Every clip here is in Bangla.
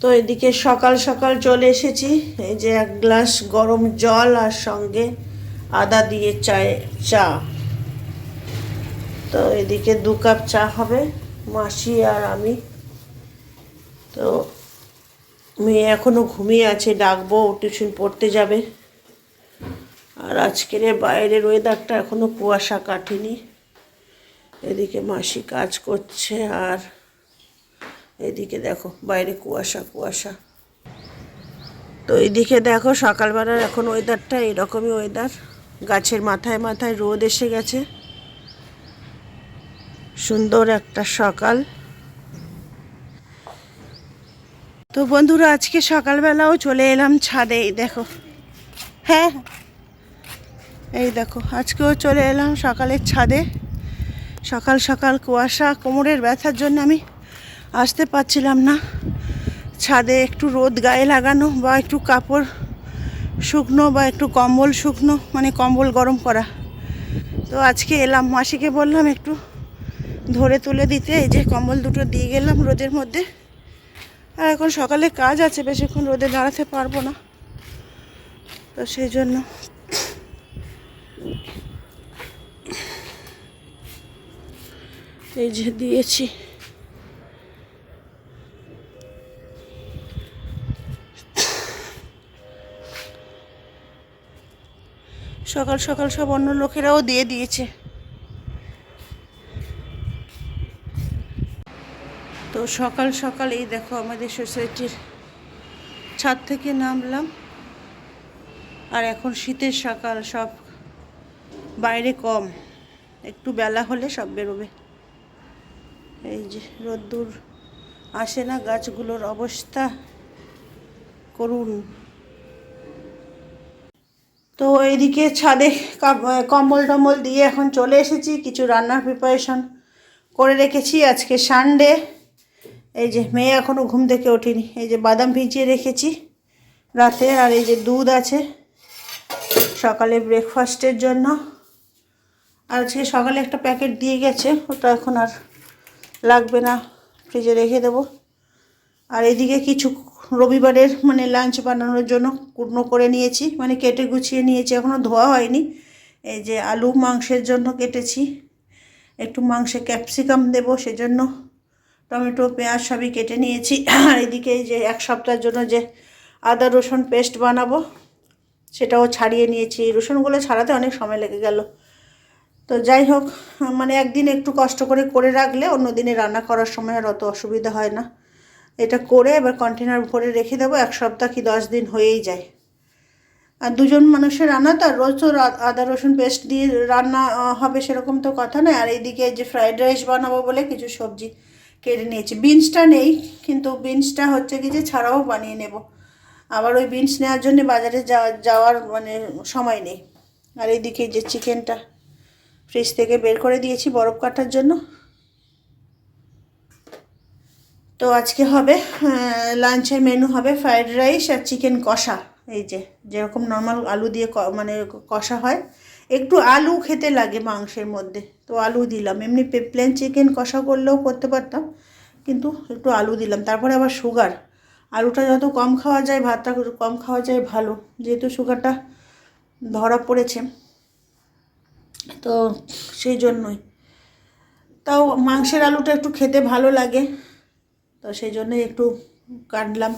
তো এদিকে সকাল সকাল চলে এসেছি। এই যে এক গ্লাস গরম জল আর সঙ্গে আদা দিয়ে চায় চা। তো এদিকে দু কাপ চা হবে মাসি আর আমি। তো মেয়ে এখনও ঘুমিয়ে আছে, ডাকবো, ও টিউশন পড়তে যাবে। আর আজকের বাইরের ওয়েদারটা এখনও কুয়াশা কাটেনি। এদিকে মাসি কাজ করছে আর এদিকে দেখো, বাইরে কুয়াশা কুয়াশা। তো এদিকে দেখো, সকালবেলার এখন ওয়েদারটা এরকমই ওয়েদার গাছের মাথায় মাথায় রোদ এসে গেছে। সুন্দর একটা সকাল। তো বন্ধুরা, আজকে সকালবেলাও চলে এলাম ছাদে, এই দেখো। হ্যাঁ এই দেখো, আজকেও চলে এলাম সকালের ছাদে। সকাল সকাল কুয়াশা, কোমরের ব্যথার জন্য আমি আসতে পারছিলাম না। ছাদে একটু রোদ গায়ে লাগানো বা একটু কাপড় শুকনো বা একটু কম্বল শুকনো মানে কম্বল গরম করা। তো আজকে এলাম, মাসিকে বললাম একটু ধরে তুলে দিতে। এই যে কম্বল দুটো দিয়ে গেলাম রোদের মধ্যে। আর এখন সকালে কাজ আছে, বেশিক্ষণ রোদে দাঁড়াতে পারব না। তো সেই জন্য এই যে দিয়েছি। সকাল সকাল সব অন্য লোকেরাও দিয়ে দিয়েছে। তো সকাল সকাল এই দেখো আমাদের সোসাইটির ছাদ থেকে নামলাম। আর এখন শীতের সকাল, সব বাইরে কম। একটু বেলা হলে সব বেরোবে। এই যে রোদ্দুর আসে না, গাছগুলোর অবস্থা করুন। তো এইদিকে ছাদে কম্বল টম্বল দিয়ে এখন চলে এসেছি, কিছু রান্নার প্রিপারেশন করে রেখেছি আজকে সানডে এই যে মেয়ে এখনও ঘুম থেকে ওঠেনি, এই যে বাদাম ভিজিয়ে রেখেছি রাতে, আর এই যে দুধ আছে সকালে ব্রেকফাস্টের জন্য। আর আজকে সকালে একটা প্যাকেট দিয়ে গেছে, ওটা এখন আর লাগবে না ফ্রিজে রেখে দেবো। আর এদিকে কিছু রবিবারের মানে লাঞ্চ বানানোর জন্য কুটনো করে নিয়েছি মানে কেটে গুছিয়ে নিয়েছি এখনও ধোয়া হয়নি। এই যে আলু মাংসের জন্য কেটেছি, একটু মাংসে ক্যাপসিকাম দেবো সেজন্য। টমেটো, পেঁয়াজ সবই কেটে নিয়েছি। আর এদিকে যে এক সপ্তাহের জন্য যে আদা রসুন পেস্ট বানাবো, সেটাও ছাড়িয়ে নিয়েছি। রসুনগুলো ছাড়াতে অনেক সময় লেগে গেল। তো যাই হোক মানে একদিন একটু কষ্ট করে করে রাখলে অন্য দিনে রান্না করার সময় আর অত অসুবিধা হয় না। এটা করে এবার কন্টেনার ভরে রেখে দেবো, এক সপ্তাহ কি দশ দিন হয়েই যায়। আর দুজন মানুষের রান্না তো আর রোজ তো আদা, রসুন পেস্ট দিয়ে রান্না হবে সেরকম তো কথা নয়। আর এইদিকে যে ফ্রাইড রাইস বানাবো বলে কিছু সবজি কেটে নিয়েছি। বিনসটা নেই, কিন্তু বিনসটা হচ্ছে কি যে ছাড়াও বানিয়ে নেব। আবার ওই বিনস নেওয়ার জন্য বাজারে যাওয়া- যাওয়ার মানে সময় নেই। আর এইদিকে যে চিকেনটা ফ্রিজ থেকে বের করে দিয়েছি বরফ কাটার জন্য। তো আজকে হবে লাঞ্চের মেনু হবে ফ্রাইড রাইস আর চিকেন কষা। এই যে, যেরকম নর্মাল আলু দিয়ে মানে কষা হয়। একটু আলু খেতে লাগে মাংসের মধ্যে, তো আলু দিলাম। এমনি প্লেন চিকেন কষা করলেও করতে পারতাম, কিন্তু একটু আলু দিলাম। তারপরে আবার সুগার আলুটা যত কম খাওয়া যায়, ভাতটা কম খাওয়া যায়, ভালো। যেহেতু সুগারটা ধরা পড়েছে, তো সেই জন্যই। তাও মাংসের আলুটা একটু খেতে ভালো লাগে। তো সেই জন্যই একটু কাটলাম।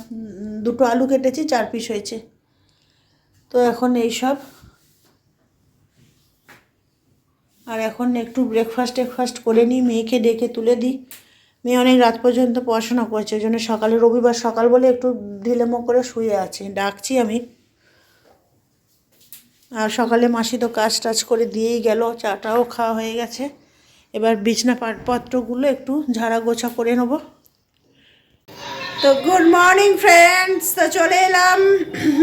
দুটো আলু কেটেছি, চার পিস হয়েছে। তো এখন এই সব। আর এখন একটু ব্রেকফাস্ট টেকফাস্ট করে নিই, মেয়েকে ডেকে তুলে দিই। মেয়ে অনেক রাত পর্যন্ত পড়াশোনা করছে ওই জন্য সকালে রবিবার সকাল বলে একটু ঢিলেমো করে শুয়ে আছে। ডাকছি আমি। আর সকালে মাসি তো কাজ টাজ করে দিয়েই গেল, চাটাও খাওয়া হয়ে গেছে। এবার বিছনা পাটপত্রগুলো একটু ঝাড়া গোছা করে নেব। তো গুড মর্নিং ফ্রেন্ডস তো চলে এলাম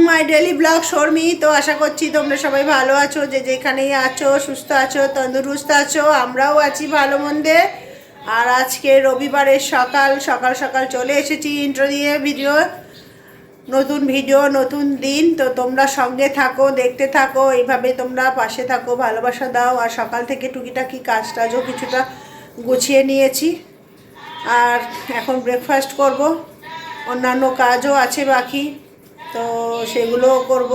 মাই ডেলি ব্লগ শর্মি। তো আশা করছি তোমরা সবাই ভালো আছো, যে যেখানেই আছো, সুস্থ আছো, তন্দুরুস্ত আছো, আমরাও আছি ভালো মন্দে। আর আজকে রবিবারের সকাল সকাল সকাল চলে এসেছি ইন্ট্রো দিয়ে ভিডিও নতুন ভিডিও নতুন দিন। তো তোমরা সঙ্গে থাকো, দেখতে থাকো, এইভাবে তোমরা পাশে থাকো, ভালোবাসা দাও। আর সকাল থেকে টুকিটাকি কাজ টাজও কিছুটা গুছিয়ে নিয়েছি। আর এখন ব্রেকফাস্ট করব। অন্যান্য কাজও আছে বাকি, তো সেগুলোও করব।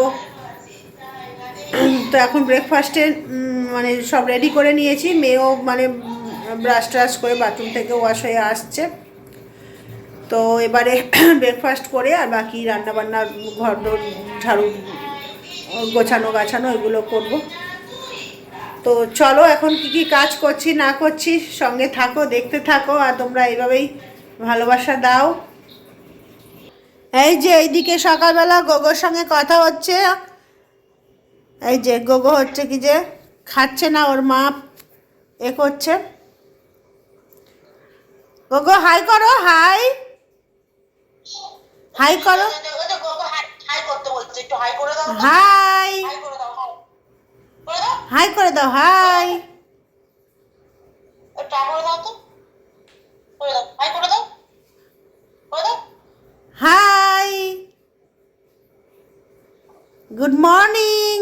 তো এখন ব্রেকফাস্টে মানে সব রেডি করে নিয়েছি। মেয়েও মানে ব্রাশ ট্রাশ করে বাথরুম থেকে ওয়াশ হয়ে আসছে। তো এবারে ব্রেকফাস্ট করে আর বাকি রান্নাবান্না ঘর ঝাড়ু, গোছানো গাছানো এগুলো করব। তো চলো এখন কি কি কাজ করছি, না করছি, সঙ্গে থাকো, দেখতে থাকো, আর তোমরা এইভাবেই ভালোবাসা দাও। এই যে এইদিকে সকালবেলা গোগোর সঙ্গে কথা হচ্ছে। এই যে গোগো হচ্ছে কি যে খাচ্ছে না ওর মা এ করছে। গোগো হাই করো হাই। হাই করো। হাই হাই করে দাও। হাই। হাই করে দাও হাই। করে দাও। হাই গুড মর্নিং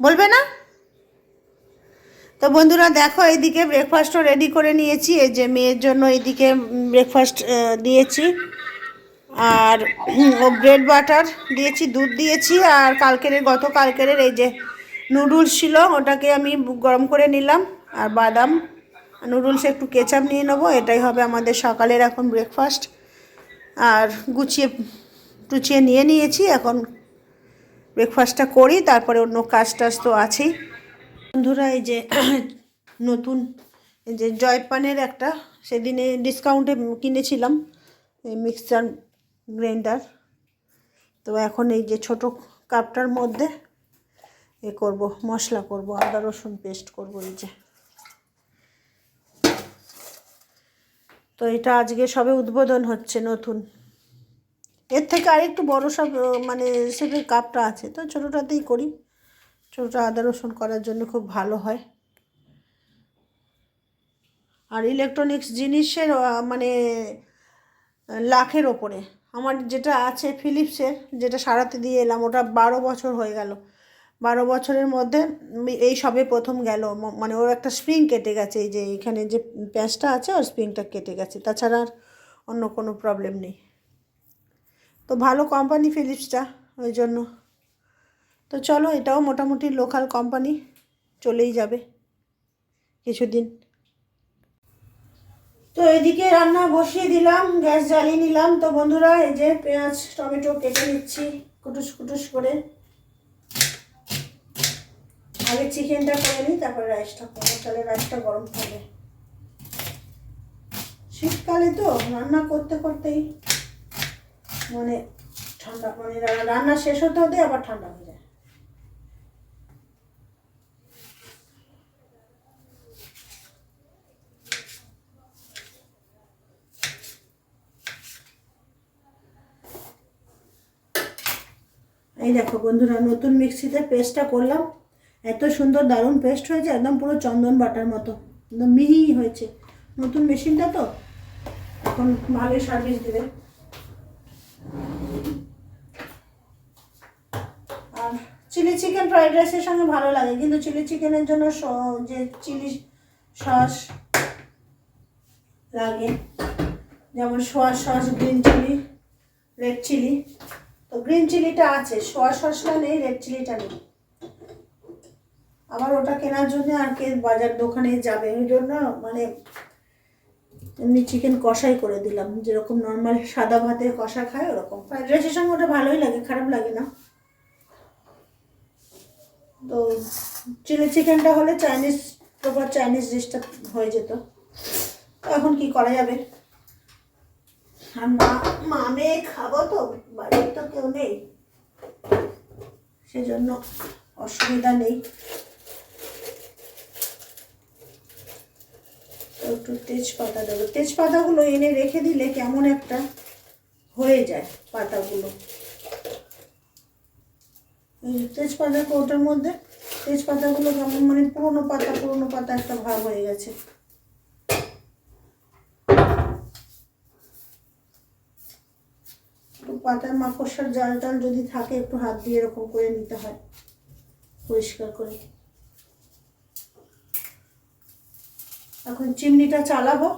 বলবে না? তো বন্ধুরা, দেখো, এইদিকে ব্রেকফাস্টও রেডি করে নিয়েছি। এই যে মেয়ের জন্য এইদিকে ব্রেকফাস্ট দিয়েছি। আর, ও ব্রেড বাটার দিয়েছি, দুধ দিয়েছি। আর কালকের গত কালকের এই যে নুডলস ছিল, ওটাকে আমি গরম করে নিলাম। আর বাদাম নুডলস একটু কেচাপ নিয়ে নেব। এটাই হবে আমাদের সকালের এখন ব্রেকফাস্ট আর গুছিয়ে টুচিয়ে নিয়ে নিয়েছি, এখন ব্রেকফাস্টটা করি, তারপরে অন্য কাজ টাজ তো আছেই। বন্ধুরা, এই যে নতুন যে জয়পানের একটা, সেদিনে ডিসকাউন্টে কিনেছিলাম, এই মিক্সচার গ্রাইন্ডার তো এখন এই যে ছোট কাপটার মধ্যে এ করব, মশলা করব, আদা রসুন পেস্ট করব এই যে। তো এটা আজকে সবে উদ্বোধন হচ্ছে নতুন। এর থেকে আরেকটু বড়ো সব মানে সেটার কাপটা আছে, তো ছোটোটাতেই করি। ছোটোটা আদা রসুন করার জন্য খুব ভালো হয়। আর ইলেকট্রনিক্স জিনিসের মানে লাখের ওপরে। আমার যেটা আছে ফিলিপসের যেটা সারাতে দিয়ে এলাম, ওটা বারো বছর হয়ে গেল। বারো বছরের মধ্যে এই সবে প্রথম গেল। মানে ওর একটা স্প্রিং কেটে গেছে, এই যে এখানে যে প্যাঁচটা আছে, ওর স্প্রিংটা কেটে গেছে। তাছাড়া আর অন্য কোনো প্রবলেম নেই। তো ভালো কোম্পানি ফিলিপসটা ওই জন্য। তো চলো, এটাও মোটামুটি লোকাল কোম্পানি চলেই যাবে কিছুদিন। তো এদিকে রান্না বসিয়ে দিলাম, গ্যাস জ্বালিয়ে নিলাম। তো বন্ধুরা, এই যে পেঁয়াজ, টমেটো কেটে নিচ্ছি, কুটুস কুটুস করে। আগে চিকেনটা করে নিই, তারপরে রাইসটা করব। তাহলে রাইসটা গরম থাকবে শীতকালে তো রান্না করতে করতেই মানে ঠান্ডা মানে রান্না শেষ হতে হতে আবার ঠান্ডা হয়ে যায়। এই দেখো বন্ধুরা, নতুন মিক্সিতে পেস্টটা করলাম। এত সুন্দর দারুণ পেস্ট হয়েছে, একদম পুরো চন্দন বাটার মতো। একদম মিহি হয়েছে। নতুন মেশিনটা তো? এখন ভালোই সার্ভিস দেবে। আর চিলি চিকেন ফ্রাইড রাইসের সঙ্গে ভালো লাগে, কিন্তু চিলি চিকেনের জন্য যে চিলি সস লাগে, যেমন soya sauce green chilli red chilli তো গ্রিন চিলিটা আছে সোয়া সসটা নেই রেড চিলিটা নেই। আবার ওটা কেনার জন্য আর কে বাজার দোকানে যাবে? ওই জন্য মানে এমনি চিকেন কষাই করে দিলাম। যেরকম নর্মাল সাদা ভাতের কষা খায়, ওরকম। ফ্রাইড রাইসের সঙ্গে ওটা ভালোই লাগে, খারাপ লাগে না। তো চিলি চিকেনটা হলে চাইনিজ প্রপার চাইনিজ ডিশটা হয়ে যেত। এখন কি করা যাবে? আর মা মা মেয়ে খাব তো বাড়ির তো কেউ নেই। সেজন্য অসুবিধা নেই। একটু তেজপাতা দেবো। তেজপাতাগুলো এনে রেখে দিলে কেমন একটা হয়ে যায় পাতাগুলো। তেজপাতা কৌটার মধ্যে তেজপাতাগুলো কেমন মানে পুরোনো পাতা পুরোনো পাতা একটা ভাব হয়ে গেছে। পাতার মাকড়সার জাল টাল যদি থাকে একটু হাত দিয়ে এরকম করে নিতে হয়, পরিষ্কার করে। এখন চিমনিটা চালাবো।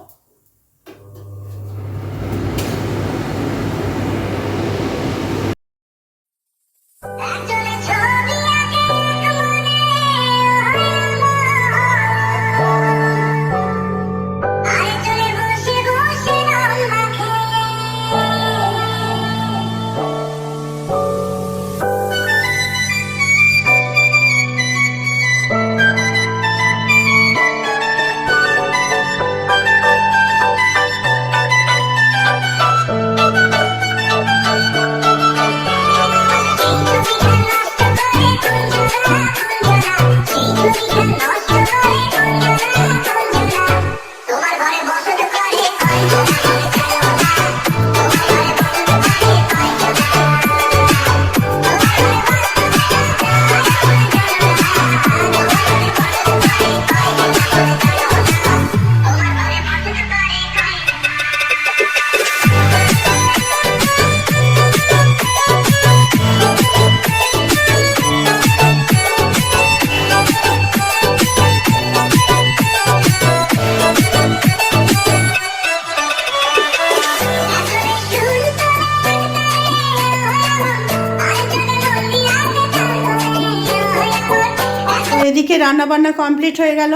এদিকে রান্না বান্না কমপ্লিট হয়ে গেল।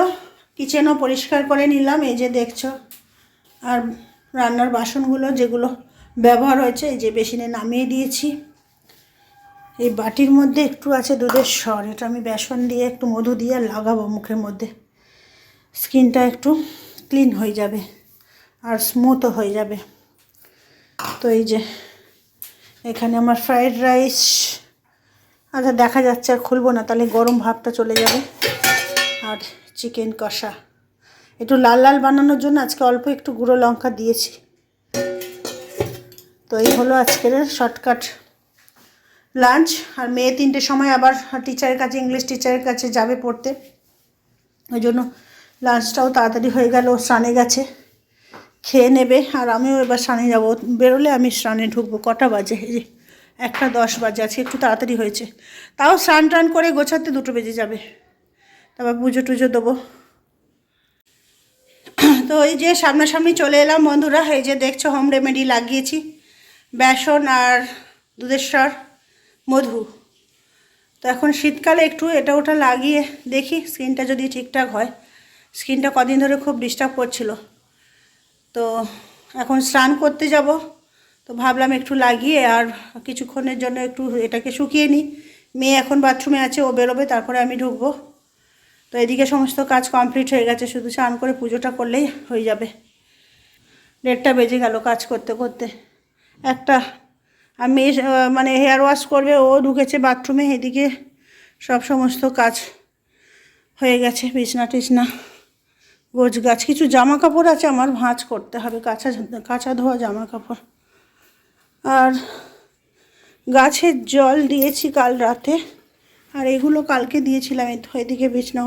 কিচেনও পরিষ্কার করে নিলাম, এই যে দেখছ। আর রান্নার বাসনগুলো যেগুলো ব্যবহার হয়েছে, এই যে বেসিনে নামিয়ে দিয়েছি। এই বাটির মধ্যে একটু আছে দুধের স্বর, এটা আমি বেসন দিয়ে একটু মধু দিয়ে লাগাবো মুখের মধ্যে। স্কিনটা একটু ক্লিন হয়ে যাবে আর স্মুথও হয়ে যাবে। তো এই যে এখানে আমার ফ্রাইড রাইস আচ্ছা দেখা যাচ্ছে, আর খুলবো না, তাহলে গরম ভাবটা চলে যাবে। আর চিকেন কষা। একটু লাল লাল বানানোর জন্য আজকে অল্প একটু গুঁড়ো লঙ্কা দিয়েছি। তো এই হলো আজকের শর্টকাট লাঞ্চ। আর মেয়ে তিনটের সময় আবার টিচারের কাছে, ইংলিশ টিচারের কাছে যাবে পড়তে। ওই জন্য লাঞ্চটাও তাড়াতাড়ি হয়ে গেল স্নানে গেছে। খেয়ে নেবে, আর আমিও এবার স্নানে যাব। বেরোলে আমি স্নানে ঢুকবো, কটা বাজে? একটা দশ বাজে, আজকে একটু তাড়াতাড়ি হয়েছে। তাও স্নান টান করে গোছাতে দুটো বেজে যাবে। তারপর পুজো টুজো দেবো। তো এই যে সামনাসামনি চলে এলাম বন্ধুরা, এই যে দেখছ হোম রেমেডি লাগিয়েছি। বেসন আর দুধের স্বর মধু। তো এখন শীতকালে একটু এটা ওটা লাগিয়ে দেখি, স্কিনটা যদি ঠিকঠাক হয়। স্কিনটা কদিন ধরে খুব ডিস্টার্ব করছিল। তো এখন স্নান করতে যাব। তো ভাবলাম একটু লাগিয়ে আর কিছুক্ষণের জন্য একটু এটাকে শুকিয়ে নিই। মেয়ে এখন বাথরুমে আছে, ও বেরোবে, তারপরে আমি ঢুকবো। তো এদিকে সমস্ত কাজ কমপ্লিট হয়ে গেছে, শুধু স্নান করে পুজোটা করলেই হয়ে যাবে। দেড়টা বেজে গেল কাজ করতে করতে। একটা আমি মানে হেয়ার ওয়াশ করবে, ও ঢুকেছে বাথরুমে এদিকে সব সমস্ত কাজ হয়ে গেছে, বিছনা টিছনা গোছ গাছ কিছু জামা কাপড় আছে আমার, ভাঁজ করতে হবে, কাঁচা কাঁচা ধোয়া জামা কাপড় আর গাছের জল দিয়েছি কাল রাতে। আর এগুলো কালকে দিয়েছিলাম এদিকে বিছনা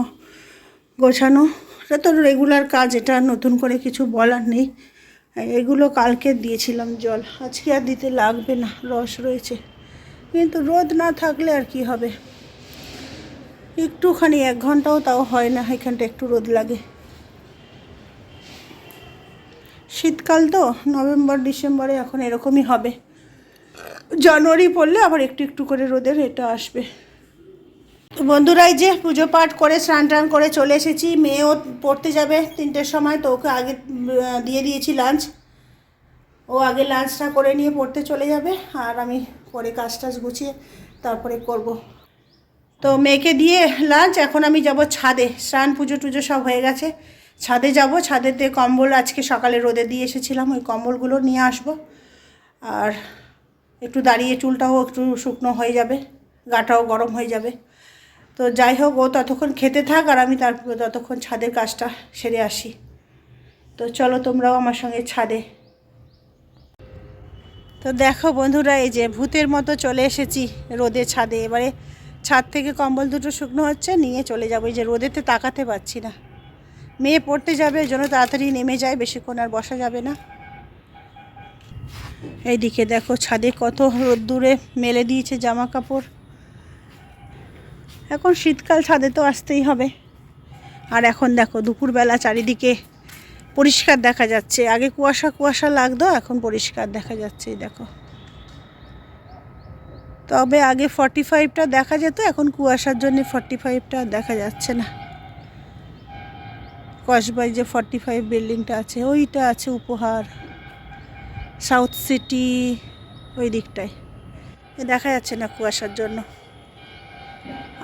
গোছানো। এটা তো রেগুলার কাজ, এটা নতুন করে কিছু বলার নেই। এগুলো কালকে দিয়েছিলাম জল। আজকে আর দিতে লাগবে না, রস রয়েছে। কিন্তু রোদ না থাকলে আর কি হবে? একটুখানি, এক ঘন্টাও তাও হয় না, এখানটা একটু রোদ লাগে। শীতকাল তো, নভেম্বর, ডিসেম্বরে এখন এরকমই হবে। জানুয়ারি পড়লে আবার একটু একটু করে রোদের এটা আসবে। তো বন্ধুরা যে পুজো পাঠ করে, স্নান টান করে চলে এসেছি। মেয়েও পড়তে যাবে তিনটের সময়, তো ওকে আগে দিয়ে দিয়েছি লাঞ্চ ও আগে লাঞ্চটা করে নিয়ে পড়তে চলে যাবে, আর আমি পরে কাজ টাজ গুছিয়ে তারপরে করব। তো মেয়েকে দিয়ে লাঞ্চ এখন আমি যাব ছাদে। স্নান পুজো টুজো সব হয়ে গেছে। ছাদে যাব, ছাদেতে কম্বল আজকে সকালে রোদে দিয়ে এসেছিলাম, ওই কম্বলগুলো নিয়ে আসব। আর একটু দাঁড়িয়ে চুলটাও একটু শুকনো হয়ে যাবে, গাটাও গরম হয়ে যাবে। তো যাই হোক, ও ততক্ষণ খেতে থাক আর আমি তারপরে ততক্ষণ ছাদের কাজটা সেরে আসি। তো চলো তোমরাও আমার সঙ্গে ছাদে। তো দেখো বন্ধুরা, এই যে ভূতের মতো চলে এসেছি রোদে ছাদে। এবারে ছাদ থেকে কম্বল দুটো শুকনো হচ্ছে, নিয়ে চলে যাব। এই যে রোদেতে তাকাতে পারছি না। মেয়ে পড়তে যাবে ওই জন্য তাড়াতাড়ি নেমে যায়, বেশিক্ষণ আর বসা যাবে না। এইদিকে দেখো ছাদে কত রোদ্দুরে মেলে দিয়েছে জামা কাপড়। এখন শীতকাল, ছাদে তো আসতেই হবে। আর এখন দেখো, দুপুরবেলা চারিদিকে পরিষ্কার দেখা যাচ্ছে। আগে কুয়াশা কুয়াশা লাগতো, এখন পরিষ্কার দেখা যাচ্ছে দেখো। তবে আগে ফর্টি ফাইভটা দেখা যেত, এখন কুয়াশার জন্য ফর্টি ফাইভটা দেখা যাচ্ছে না। কসবাই যে ফর্টি ফাইভ বিল্ডিংটা আছে, ওইটা আছে উপহার। সাউথ সিটি, ওই দিকটায়। দেখা যাচ্ছে না কুয়াশার জন্য।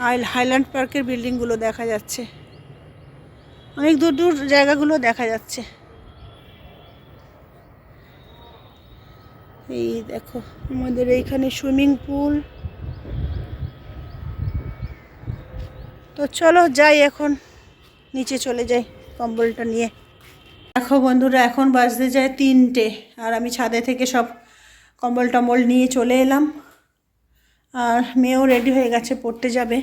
আইল হাইল্যান্ড পার্কের বিল্ডিংগুলো দেখা যাচ্ছে। অনেক দূর দূর জায়গাগুলো দেখা যাচ্ছে। এই দেখো, আমাদের এইখানে সুইমিং পুল। তো চলো যাই এখন, নিচে চলে যাই কম্বলটা নিয়ে। দেখো বন্ধুরা, এখন বাজতে যায় তিনটে, আর আমি ছাদে থেকে সব কম্বল টম্বল নিয়ে চলে এলাম। আর মেয়েও রেডি হয়ে গেছে, পড়তে যাবে।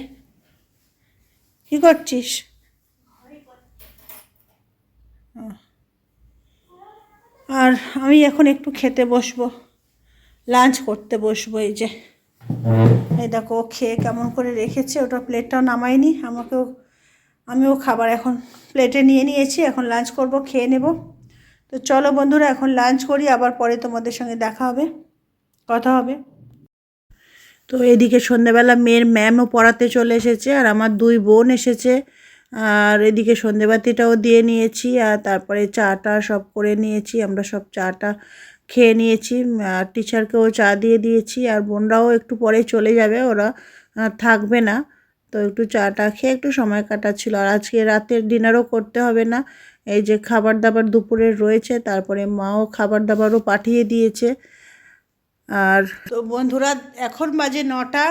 কী করছিস। আর আমি এখন একটু খেতে বসবো লাঞ্চ করতে বসবো এই যে। এই দেখো, ও খেয়ে কেমন করে রেখেছে, ওটা প্লেটটাও নামাইনি আমাকেও, আমিও খাবার এখন প্লেটে নিয়ে নিয়েছি, এখন লাঞ্চ করব, খেয়ে নেব। তো চলো বন্ধুরা, এখন লাঞ্চ করি, আবার পরে তোমাদের সঙ্গে দেখা হবে, কথা হবে। তো এদিকে সন্ধেবেলা মেয়ের ম্যামও পড়াতে চলে এসেছে আর আমার দুই বোন এসেছে। আর এদিকে সন্ধেবাতিটাও দিয়ে নিয়েছি আর তারপরে চাটা সব করে নিয়েছি, আমরা সব চাটা খেয়ে নিয়েছি। আর টিচারকেও চা দিয়ে দিয়েছি আর বোনরাও একটু পরে চলে যাবে, ওরা থাকবে না। তো একটু চাটা খেয়ে একটু সময় কাটাচ্ছিল। আর আজকে রাতের ডিনারও করতে হবে না, এই যে খাবার দাবার দুপুরের রয়েছে, তারপরে মাও খাবার দাবারও পাঠিয়ে দিয়েছে। আর তো বন্ধুরা, এখন বাজে নটা,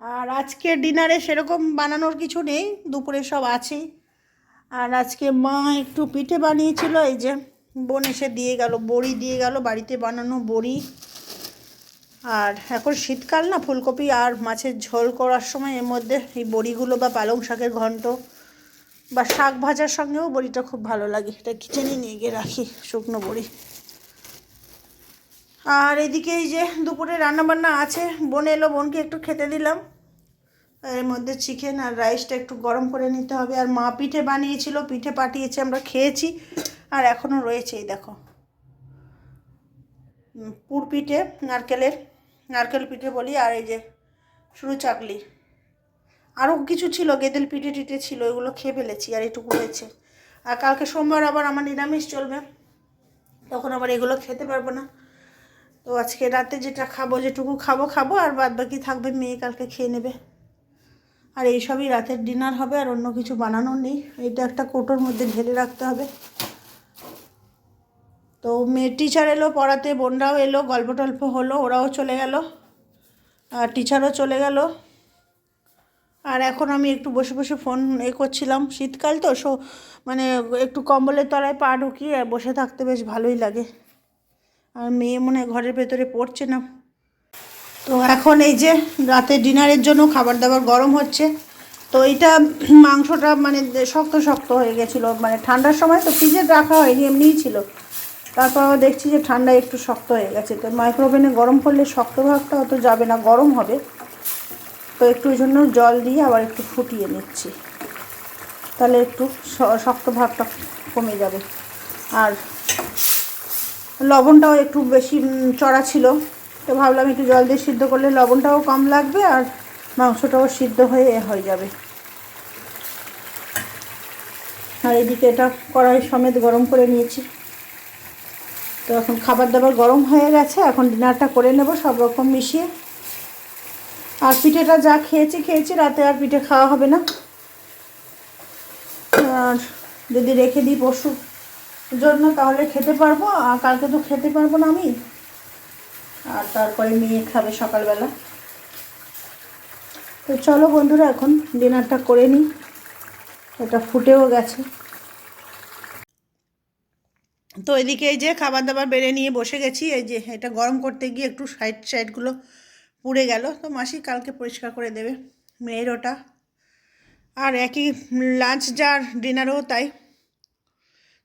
আর আজকে ডিনারে সেরকম বানানোর কিছু নেই, দুপুরে সব আছেই আর আজকে মা একটু পিঠে বানিয়েছিল, এই যে বোন এসে দিয়ে গেল, বড়ি দিয়ে গেল, বাড়িতে বানানো বড়ি। আর এখন শীতকাল না, ফুলকপি আর মাছের ঝোল করার সময় এর মধ্যে এই বড়িগুলো বা পালং শাকের ঘন্ট বা শাক ভাজার সঙ্গেও বড়িটা খুব ভালো লাগে। এটা কিচেনে নিয়ে গিয়ে রাখি শুকনো বড়ি। আর এদিকে এই যে দুপুরে রান্নাবান্না আছে, বোন এলো, বোনকে একটু খেতে দিলাম। এর মধ্যে চিকেন আর রাইসটা একটু গরম করে নিতে হবে। আর মা পিঠে বানিয়েছিল, পিঠে পাঠিয়েছে, আমরা খেয়েছি, আর এখনও রয়েছে এই দেখো পুর পিঠে, নারকেলের, নারকেল পিঠে বলি, আর এই যে শুরু চাকলি। আরও কিছু ছিল, গেদেল পিঠে টিঠে ছিল এগুলো খেয়ে ফেলেছি, আর এটুকু হয়েছে। আর কালকে সোমবার আবার আমার নিরামিষ চলবে, তখন আবার এগুলো খেতে পারব না। তো আজকে রাতে যেটা খাব, যেটুকু খাব খাব, আর বাদ বাকি থাকবে মেয়ে কালকে খেয়ে নেবে। আর এইসবই রাতের ডিনার হবে, আর অন্য কিছু বানানো নেই। এটা একটা কোটোর মধ্যে ঢেলে রাখতে হবে। তো মেয়ে টিচার এলো, পড়াতে, বোনরাও এলো, গল্প টল্প হলো, ওরাও চলে গেল, আর টিচারও চলে গেল। আর এখন আমি একটু বসে বসে ফোন এ করছিলাম। শীতকাল তো, সো মানে একটু কম্বলের তলায় পা ঢুকিয়ে বসে থাকতে বেশ ভালোই লাগে। আর মেয়ে মনে হয় ঘরের ভেতরে পড়ছে না। তো এখন এই যে রাতে ডিনারের জন্য খাবার দাবার গরম হচ্ছে, তো এইটা মাংসটা মানে শক্ত শক্ত হয়ে গেছিল। মানে ঠান্ডার সময় তো ফ্রিজে রাখা হয়নি, এমনিই ছিল। তারপর আবার দেখছি যে ঠান্ডা একটু শক্ত হয়ে গেছে। তো মাইক্রোওভেনে গরম করলে শক্ত ভাগটা অত যাবে না, গরম হবে। তো একটু জন্য জল দিয়ে আবার একটু ফুটিয়ে নিচ্ছি। তাহলে একটু শক্ত ভাগটা কমে যাবে। আর লবণটাও একটু বেশি চড়া ছিল। তো ভাবলাম একটু জল দিয়ে সিদ্ধ করলে লবণটাও কম লাগবে আর মাংসটাও সিদ্ধ হয়ে হয়ে যাবে। আর এদিকে এটা কড়াই সমেত গরম করে নিয়েছি। তো এখন খাবার দাবার গরম হয়ে গেছে, এখন ডিনারটা করে নেব সব রকম মিশিয়ে। আর পিঠেটা যা খেয়েছি খেয়েছি, রাতে আর পিঠে খাওয়া হবে না। আর যদি রেখে দিই পরশু। জন্য তাহলে খেতে পারব, আর কালকে তো খেতে পারব না আমি। আর তারপরে মেয়ে খাবে সকালবেলা। তো চলো বন্ধুরা, এখন ডিনারটা করে নিই। এটা ফুটেও গেছে। তো এদিকে এই যে খাবার দাবার বেড়ে নিয়ে বসে গেছি। এই যে এটা গরম করতে গিয়ে একটু সাইড সাইডগুলো পুড়ে গেল। তো মাসি কালকে পরিষ্কার করে দেবে, মেয়ের ওটা। আর একই লাঞ্চ যার ডিনারও তাই।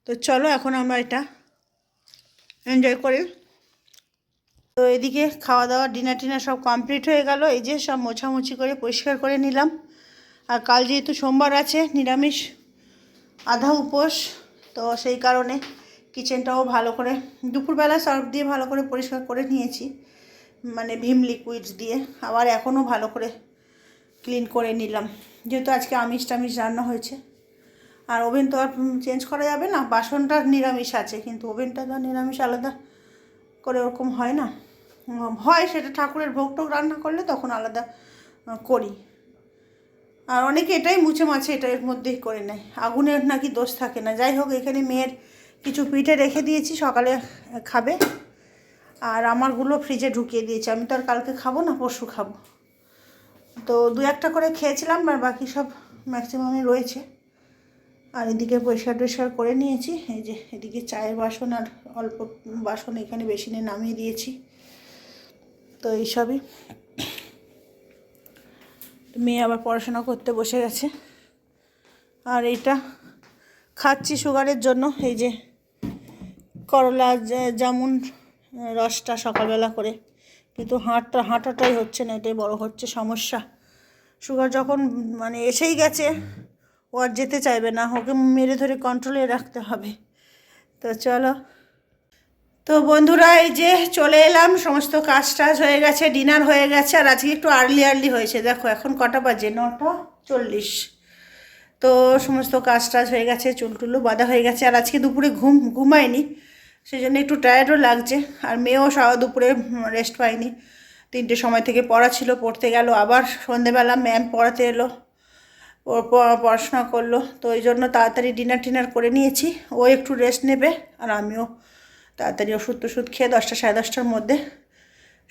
তো চলো এখন আমরা এটা এনজয় করি। তো এদিকে খাওয়া দাওয়া ডিনার টিনার সব কমপ্লিট হয়ে গেল। এই যে সব মোছামুছি করে পরিষ্কার করে নিলাম। আর কাল যেহেতু সোমবার আছে, নিরামিষ, আধা উপোস, তো সেই কারণে কিচেনটাও ভালো করে, দুপুরবেলা সার্ফ দিয়ে ভালো করে পরিষ্কার করে নিয়েছি। মানে ভীম লিকুইডস দিয়ে, আবার এখনও ভালো করে ক্লিন করে নিলাম। যেহেতু আজকে আমিষ টামিষ রান্না হয়েছে। আর ওভেন তো আর চেঞ্জ করা যাবে না, বাসনটা নিরামিষ আছে, কিন্তু ওভেনটা তো নিরামিষ আলাদা করে ওরকম হয় না। হয় সেটা ঠাকুরের ভোগ টোগ রান্না করলে তখন আলাদা করি। আর অনেকে এটাই মুছে মাছে এটার মধ্যেই করে নেয়, আগুনের নাকি দোষ থাকে না। যাই হোক, এখানে মেয়ের কিছু পিঠে রেখে দিয়েছি, সকালে খাবে। আর আমারগুলো ফ্রিজে ঢুকিয়ে দিয়েছি, আমি তো আর কালকে খাব না, পরশু খাব। তো দু একটা করে খেয়েছিলাম, আর বাকি সব ম্যাক্সিমামই রয়েছে। আর এদিকে পরিষ্কার টরিষ্কার করে নিয়েছি। এই যে এদিকে চায়ের বাসন আর অল্প বাসন এখানে বেসিনে নামিয়ে দিয়েছি। তো এইসবই মেয়ে আবার পড়াশোনা করতে বসে গেছে। আর এইটা খাচ্ছি সুগারের জন্য। এই যে করলা জামুন, রসটা সকালবেলা করে। কিন্তু হাঁটটা, হাঁটাটাই হচ্ছে না, এটাই বড় হচ্ছে সমস্যা। সুগার যখন মানে এসেই গেছে ও আর যেতে চাইবে না, ওকে মেরে ধরে কন্ট্রোলে রাখতে হবে। তো চলো। তো বন্ধুরা, এই যে চলে এলাম, সমস্ত কাজ টাজ হয়ে গেছে ডিনার হয়ে গেছে, আর আজকে একটু আর্লি আর্লি হয়েছে। দেখো, এখন কটা বাজে? নটা চল্লিশ। তো সমস্ত কাজ টাজ হয়ে গেছে, চুল টুলু বাঁধা হয়ে গেছে, আর আজকে দুপুরে ঘুম, ঘুমায়নি। সেই জন্য একটু টায়ার্ডও লাগছে, আর মেয়েও সারা দুপুরে রেস্ট পায়নি। তিনটে সময় থেকে পড়া ছিল, পড়তে গেল, আবার সন্ধেবেলা ম্যাম পড়াতে এলো। ও পড়াশোনা করল। তো ওই জন্য তাড়াতাড়ি ডিনার টিনার করে নিয়েছি। ও একটু রেস্ট নেবে আর আমিও তাড়াতাড়ি ওষুধ টষুধ খেয়ে দশটা সাড়ে দশটার মধ্যে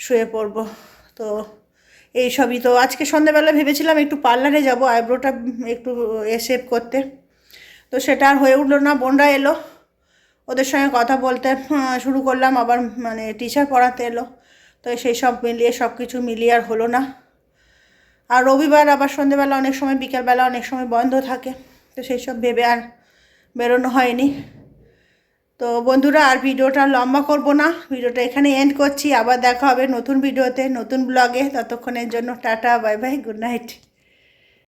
শুয়ে পড়ব। তো এই সবই। তো আজকে সন্ধ্যাবেলা ভেবেছিলাম একটু পার্লারে যাব আইব্রোটা একটু এ শেভ করতে। তো সেটা আর হয়ে উঠল না, বোনরা এলো। ওদের সঙ্গে কথা বলতে শুরু করলাম। আবার মানে টিচার পড়াতে এলো। তো সেই সব মিলিয়ে সব কিছু মিলিয়ে আর হলো না। আর রবিবার আবার সন্ধেবেলা অনেক সময়, বিকেলবেলা অনেক সময় বন্ধ থাকে। তো সেই সব ভেবে আর বেরোনো হয়নি। তো বন্ধুরা, আর ভিডিওটা লম্বা করব না। ভিডিওটা এখানে এন্ড করছি। আবার দেখা হবে নতুন ভিডিওতে, নতুন ব্লগে ততক্ষণের জন্য tata bye bye good night